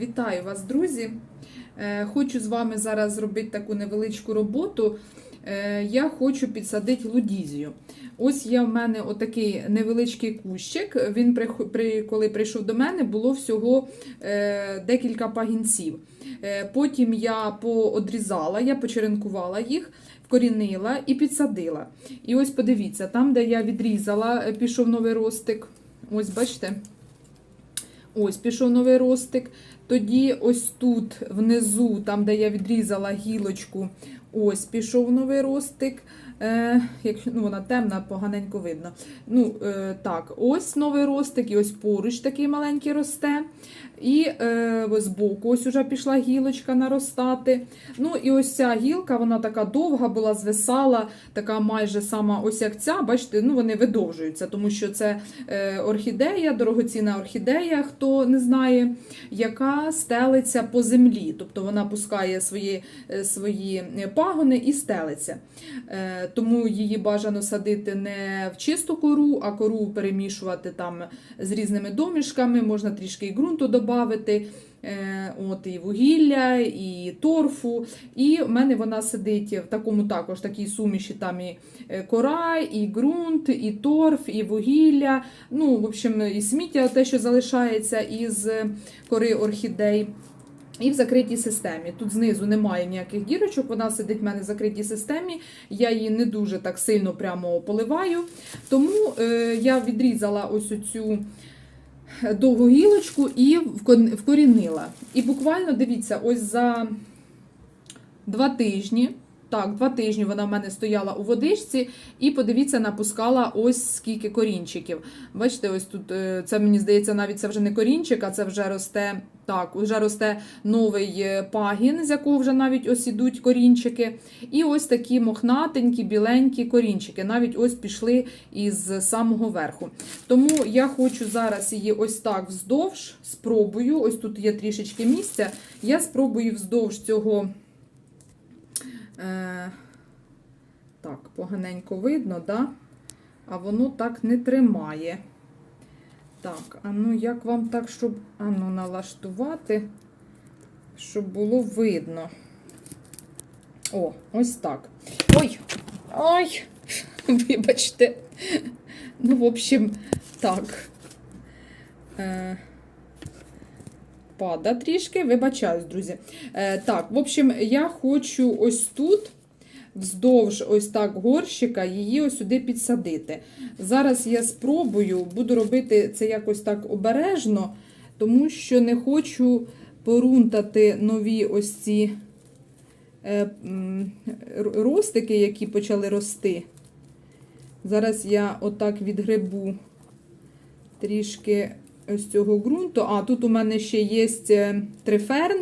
Вітаю вас, друзі! Е, Хочу з вами зараз зробити таку невеличку роботу. Е, Я хочу підсадити лудізію. Ось є в мене отакий невеличкий кущик. Він, коли прийшов до мене, було всього е, декілька пагінців. Потім я поодрізала, я почеренкувала їх, вкорінила і підсадила. І ось подивіться, там, де я відрізала, пішов новий ростик. Ось бачите. Ось пішов новий ростик. Тоді ось тут внизу, там де я відрізала гілочку, ось пішов новий ростик. Е, якщо, ну, вона темна, поганенько видно. Ну, е, так, ось новий ростик, і ось поруч такий маленький росте. І е, ось збоку ось уже пішла гілочка наростати. Ну і ось ця гілка, вона така довга була, звисала, така майже сама ось як ця. Бачите, ну вони видовжуються, тому що це е, орхідея, дорогоцінна орхідея, хто не знає, яка стелиться по землі. Тобто вона пускає свої, е, свої пагони і стелиться. Е, Тому її бажано садити не в чисту кору, а кору перемішувати там з різними домішками, можна трішки і ґрунту додати. От і вугілля, і торфу. І в мене вона сидить в такому також такій суміші. Там і е, кора, і ґрунт, і торф, і вугілля. Ну, в общем, і сміття, те, що залишається із кори орхідей. І в закритій системі. Тут знизу немає ніяких дірочок, вона сидить в мене в закритій системі. Я її не дуже так сильно прямо поливаю. Тому е, я відрізала ось цю довгу гілочку і вкорінила. І буквально дивіться, ось за два тижні. Так, два тижні вона в мене стояла у водичці, і подивіться, напускала ось скільки корінчиків. Бачите, ось тут е, це мені здається, навіть це вже не корінчик, а це вже росте так, вже росте новий е, пагін, з якого вже навіть ось ідуть корінчики. І ось такі мохнатенькі, біленькі корінчики. Навіть ось пішли із самого верху. Тому я хочу зараз її ось так вздовж спробую. Ось тут є трішечки місця. Я спробую вздовж цього. Е, так, поганенько видно, да? а воно так не тримає. Так, а ну як вам так, щоб а ну, налаштувати, щоб було видно. О, ось так. Ой! Ой! Вибачте. Ну, в общем, так. Е, Пада трішки, вибачаюсь, друзі. Е, так, в общем, я хочу ось тут, вздовж ось так горщика, її ось сюди підсадити. Зараз я спробую, буду робити це якось так обережно, тому що не хочу порунтати нові ось ці е, ростики, які почали рости. Зараз я отак відгребу трішки ось цього ґрунту. А, тут у мене ще є е, триферн.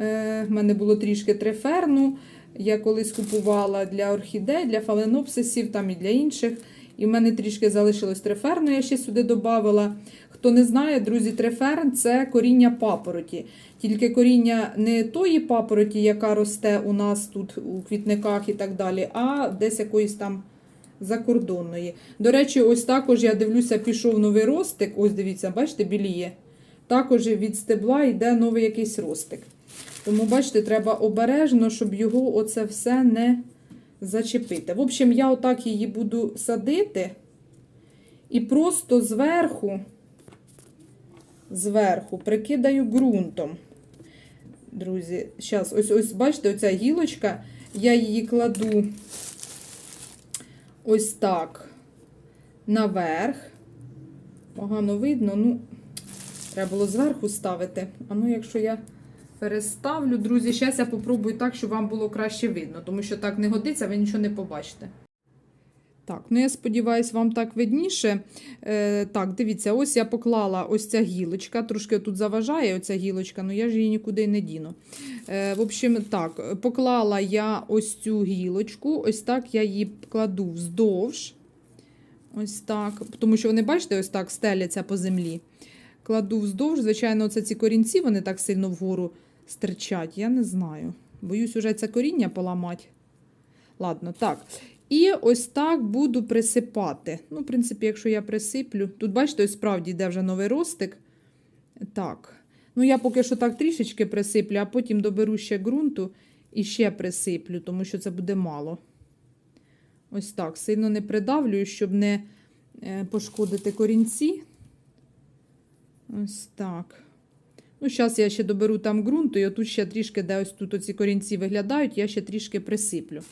Е, В мене було трішки триферну. Я колись купувала для орхідей, для фаленопсисів там і для інших. І в мене трішки залишилось триферну, я ще сюди додавала. Хто не знає, друзі, триферн це коріння папороті. Тільки коріння не тої папороті, яка росте у нас тут у квітниках і так далі, а десь якоїсь там закордонної. До речі, ось також я дивлюся, пішов новий ростик. Ось дивіться, бачите, біліє. Також від стебла йде новий якийсь ростик. Тому, бачите, треба обережно, щоб його оце все не зачепити. В общем, я отак її буду садити і просто зверху, зверху прикидаю ґрунтом. Друзі, зараз, ось, ось, бачите, оця гілочка, я її кладу ось так наверх. Погано видно, ну, треба було зверху ставити. А ну, якщо я переставлю, друзі, зараз я попробую так, щоб вам було краще видно, тому що так не годиться, ви нічого не побачите. Так, ну я сподіваюся, вам так видніше. Е, так, дивіться, ось я поклала ось ця гілочка. Трошки тут заважає оця гілочка, але я ж її нікуди не діну. Е, в общем, так, поклала я ось цю гілочку, ось так я її кладу вздовж. Ось так. Тому що вони, бачите, ось так стеляться по землі. Кладу вздовж. Звичайно, це ці корінці, вони так сильно вгору стирчать. Я не знаю. Боюсь, уже це коріння поламати. Ладно, так. І ось так буду присипати. Ну, в принципі, якщо я присиплю. Тут, бачите, ось справді йде вже новий ростик. Так. Ну, я поки що так трішечки присиплю, а потім доберу ще ґрунту і ще присиплю, тому що це буде мало. Ось так. Сильно не придавлюю, щоб не е, пошкодити корінці. Ось так. Ну, зараз я ще доберу там ґрунту, і отут ще трішки, де ось тут оці корінці виглядають, я ще трішки присиплю.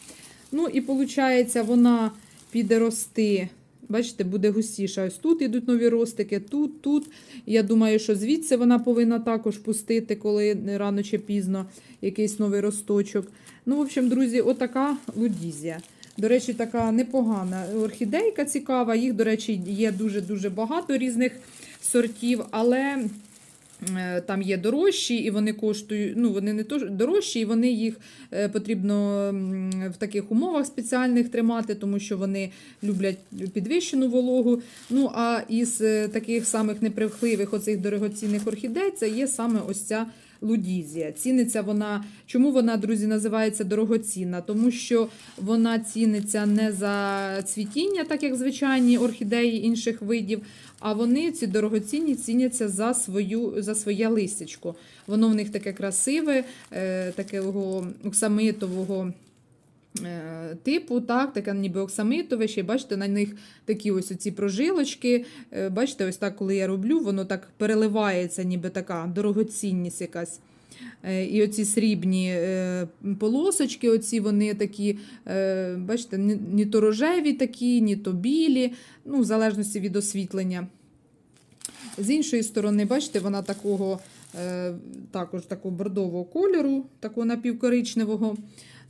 Ну, і виходить, вона піде рости. Бачите, буде густіша. Ось тут йдуть нові ростики, тут, тут. Я думаю, що звідси вона повинна також пустити, коли рано чи пізно якийсь новий росточок. Ну, в общем, друзі, отака лудізія. До речі, така непогана орхідейка цікава. Їх, до речі, є дуже-дуже багато різних сортів, але там є дорожчі, і вони коштують, ну, вони не то дорожчі, і вони їх е, потрібно в таких умовах спеціальних тримати, тому що вони люблять підвищену вологу. Ну, а із е, таких самих неприхливих оцих дорогоцінних орхідей це є саме ось ця лудізія. Ціниться вона, чому вона, друзі, називається дорогоцінна? Тому що вона ціниться не за цвітіння, так як звичайні орхідеї інших видів, а вони ці дорогоцінні ціняться за свою за своє листячко. Воно в них таке красиве, е, такого оксамитового. Е, Типу, так, таке ніби оксамитове, ще бачите, на них такі ось оці прожилочки. Е, Бачите, ось так, коли я роблю, воно так переливається, ніби така дорогоцінність якась. Е, І оці срібні полосочки, оці вони такі, бачите, ні, то рожеві такі, ні то білі, ну, в залежності від освітлення. З іншої сторони, бачите, вона такого також такого бордового кольору, такого напівкоричневого.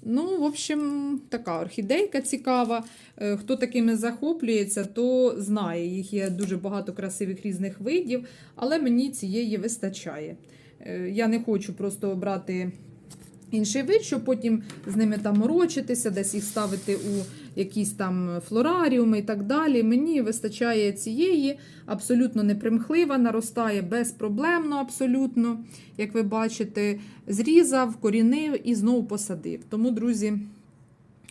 Ну, в общем, така орхідейка цікава. Е, Хто такими захоплюється, то знає. Їх є дуже багато красивих різних видів, але мені цієї вистачає. Е, Я не хочу просто брати інший вид, щоб потім з ними там морочитися, десь їх ставити у якісь там флораріуми і так далі. Мені вистачає цієї, абсолютно непримхлива, наростає безпроблемно, абсолютно, як ви бачите, зрізав, корінив і знову посадив. Тому, друзі,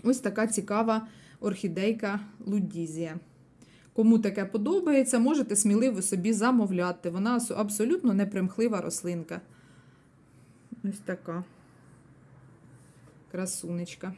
ось така цікава орхідейка Лудізія. Кому таке подобається, можете сміливо собі замовляти. Вона абсолютно непримхлива рослинка. Ось така красунечка.